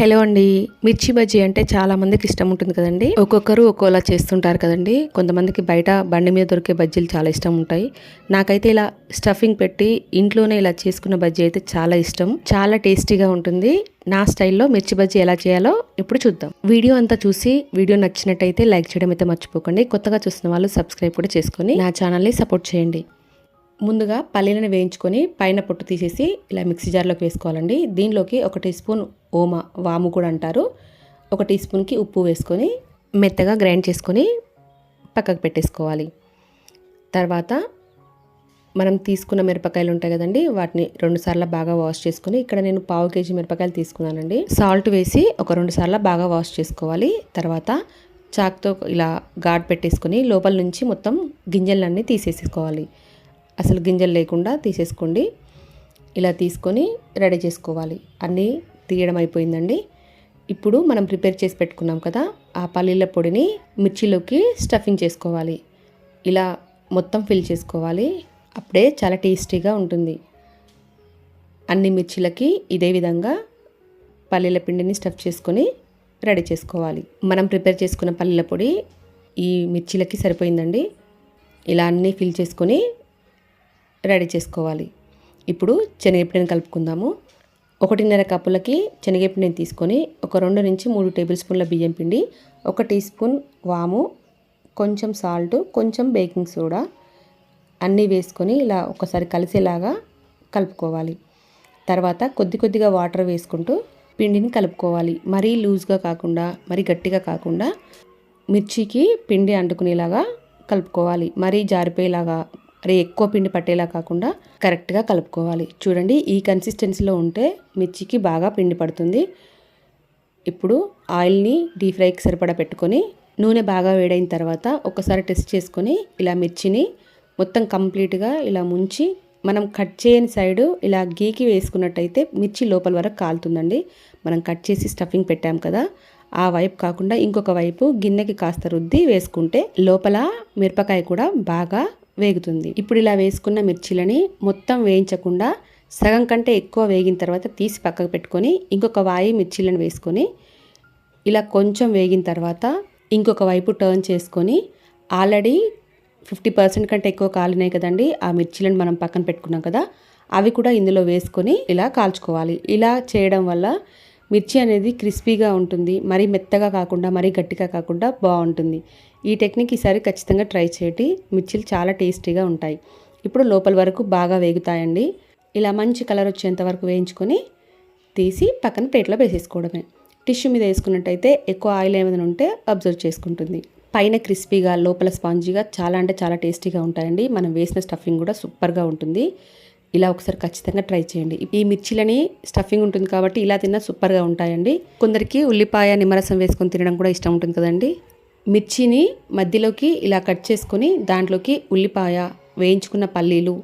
Hello అండి. మిర్చి బజ్జీ అంటే చాలా మందికి ఇష్టం ఉంటుంది కదండి. ఒక్కొక్కరు ఒక్కోలా చేస్తుంటారు కదండి. కొంతమందికి బయట బండి మీద దొరికే బజ్జీలు చాలా ఇష్టం ఉంటాయి. నాకైతే ఇలా స్టఫింగ్ పెట్టి ఇంట్లోనే ఇలా చేసుకున్న బజ్జీ అయితే చాలా ఇష్టం. చాలా టేస్టీగా ఉంటుంది. నా స్టైల్లో మిర్చి బజ్జీ ఎలా చేయాలో ఇప్పుడు చూద్దాం. వీడియో అంతా చూసి వీడియో నచ్చినట్టయితే లైక్ చేయడం అయితే మర్చిపోకండి. కొత్తగా చూసిన వాళ్ళు సబ్స్క్రైబ్ కూడా చేసుకొని నా ఛానల్ని సపోర్ట్ చేయండి. ముందుగా పల్లీలను వేయించుకొని పైన పొట్టు తీసేసి ఇలా మిక్సీ జార్లోకి వేసుకోవాలండి. దీనిలోకి ఒక టీ స్పూన్ ఓమ వాము కూడా అంటారు. ఒక టీ స్పూన్కి ఉప్పు వేసుకొని మెత్తగా గ్రైండ్ చేసుకొని పక్కకు పెట్టేసుకోవాలి. తర్వాత మనం తీసుకున్న మిరపకాయలు ఉంటాయి కదండి వాటిని రెండు సార్లు బాగా వాష్ చేసుకొని ఇక్కడ నేను పావు కేజీ మిరపకాయలు తీసుకున్నానండి. సాల్ట్ వేసి ఒక రెండు సార్లు బాగా వాష్ చేసుకోవాలి. తర్వాత చాక్తో ఇలా ఘాట్ పెట్టేసుకొని లోపల నుంచి మొత్తం గింజలన్నీ తీసేసుకోవాలి. అసలు గింజలు లేకుండా తీసేసుకోండి. ఇలా తీసుకొని రెడీ చేసుకోవాలి. అన్నీ తీయడం అయిపోయిందండి. ఇప్పుడు మనం ప్రిపేర్ చేసి పెట్టుకున్నాం కదా ఆ పల్లీల పొడిని మిర్చిలోకి స్టఫింగ్ చేసుకోవాలి. ఇలా మొత్తం ఫిల్ చేసుకోవాలి. అప్పుడే చాలా టేస్టీగా ఉంటుంది. అన్ని మిర్చిలకి ఇదే విధంగా పల్లీల పిండిని స్టఫ్ చేసుకొని రెడీ చేసుకోవాలి. మనం ప్రిపేర్ చేసుకున్న పల్లీల పొడి ఈ మిర్చిలకి సరిపోయిందండి. ఇలా అన్నీ ఫిల్ చేసుకొని రెడీ చేసుకోవాలి. ఇప్పుడు శనగపిండిని కలుపుకుందాము. ఒకటిన్నర కప్పులకి శనగపిండిని తీసుకొని ఒక రెండు నుంచి మూడు టేబుల్ స్పూన్ల బియ్యం పిండి ఒక టీ స్పూన్ వాము కొంచెం సాల్ట్ కొంచెం బేకింగ్ సోడా అన్నీ వేసుకొని ఇలా ఒకసారి కలిసేలాగా కలుపుకోవాలి. తర్వాత కొద్ది కొద్దిగా వాటర్ వేసుకుంటూ పిండిని కలుపుకోవాలి. మరీ లూజ్గా కాకుండా మరీ గట్టిగా కాకుండా మిర్చికి పిండి అంటుకునేలాగా కలుపుకోవాలి. మరీ జారిపోయేలాగా మరి ఎక్కువ పిండి పట్టేలా కాకుండా కరెక్ట్గా కలుపుకోవాలి. చూడండి ఈ కన్సిస్టెన్సీలో ఉంటే మిర్చికి బాగా పిండి పడుతుంది. ఇప్పుడు ఆయిల్ని డీప్ ఫ్రైకి సరిపడా పెట్టుకొని నూనె బాగా వేడైన తర్వాత ఒకసారి టెస్ట్ చేసుకొని ఇలా మిర్చిని మొత్తం కంప్లీట్గా ఇలా ముంచి మనం కట్ చేయని సైడు ఇలా గీకి వేసుకున్నట్టయితే మిర్చి లోపల వరకు కాలుతుందండి. మనం కట్ చేసి స్టఫింగ్ పెట్టాం కదా ఆ వైపు కాకుండా ఇంకొక వైపు గిన్నెకి కాస్త రుద్ది వేసుకుంటే లోపల మిరపకాయ కూడా బాగా వేగుతుంది. ఇప్పుడు ఇలా వేసుకున్న మిర్చిలని మొత్తం వేయించకుండా సగం కంటే ఎక్కువ వేగిన తర్వాత తీసి పక్కకు పెట్టుకొని ఇంకొక వాయి మిర్చీలను వేసుకొని ఇలా కొంచెం వేగిన తర్వాత ఇంకొక వైపు టర్న్ చేసుకొని ఆల్రెడీ ఫిఫ్టీ పర్సెంట్ కంటే ఎక్కువ కాలినాయి కదండి. ఆ మిర్చీలను మనం పక్కన పెట్టుకున్నాం కదా అవి కూడా ఇందులో వేసుకొని ఇలా కాల్చుకోవాలి. ఇలా చేయడం వల్ల మిర్చి అనేది క్రిస్పీగా ఉంటుంది మరీ మెత్తగా కాకుండా మరీ గట్టిగా కాకుండా బాగుంటుంది. ఈ టెక్నిక్ ఈసారి ఖచ్చితంగా ట్రై చేయండి. మిర్చిలు చాలా టేస్టీగా ఉంటాయి. ఇప్పుడు లోపల వరకు బాగా వేగుతాయండి. ఇలా మంచి కలర్ వచ్చేంత వరకు వేయించుకొని తీసి పక్కన ప్లేట్లో వేసేసుకోవడమే. టిష్యూ మీద వేసుకున్నట్టయితే ఎక్కువ ఆయిల్ ఏమైనా ఉంటే అబ్జర్వ్ చేసుకుంటుంది. పైన క్రిస్పీగా లోపల స్పాంజీగా చాలా అంటే చాలా టేస్టీగా ఉంటాయండి. మనం వేసిన స్టఫింగ్ కూడా సూపర్గా ఉంటుంది. ఇలా ఒకసారి ఖచ్చితంగా ట్రై చేయండి. ఈ మిర్చిలని స్టఫింగ్ ఉంటుంది కాబట్టి ఇలా తిన్నా సూపర్గా ఉంటాయండి. కొందరికి ఉల్లిపాయ నిమ్మరసం వేసుకొని తినడం కూడా ఇష్టం ఉంటుంది కదండి. మిర్చిని మధ్యలోకి ఇలా కట్ చేసుకొని దాంట్లోకి ఉల్లిపాయ వేయించుకున్న పల్లీలు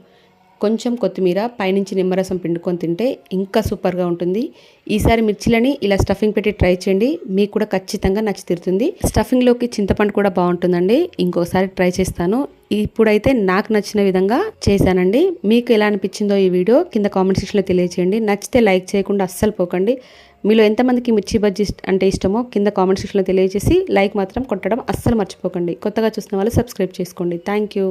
కొంచెం కొత్తిమీర పైనుంచి నిమ్మరసం పిండుకొని తింటే ఇంకా సూపర్గా ఉంటుంది. ఈసారి మిర్చిలని ఇలా స్టఫింగ్ పెట్టి ట్రై చేయండి. మీకు కూడా ఖచ్చితంగా నచ్చి తీరుతుంది. స్టఫింగ్లోకి చింతపండు కూడా బాగుంటుందండి. ఇంకోసారి ట్రై చేస్తాను. ఇప్పుడైతే నాకు నచ్చిన విధంగా చేశానండి. మీకు ఎలా అనిపించిందో ఈ వీడియో కింద కామెంట్ సెక్షన్లో తెలియచేయండి. నచ్చితే లైక్ చేయకుండా అస్సలు పోకండి. మీలో ఎంతమందికి మిర్చి బజ్జీ అంటే ఇష్టమో కింద కామెంట్ సెక్షన్లో తెలియజేసి లైక్ మాత్రం కొట్టడం అస్సలు మర్చిపోకండి. కొత్తగా చూసిన వాళ్ళు సబ్స్క్రైబ్ చేసుకోండి. Thank you.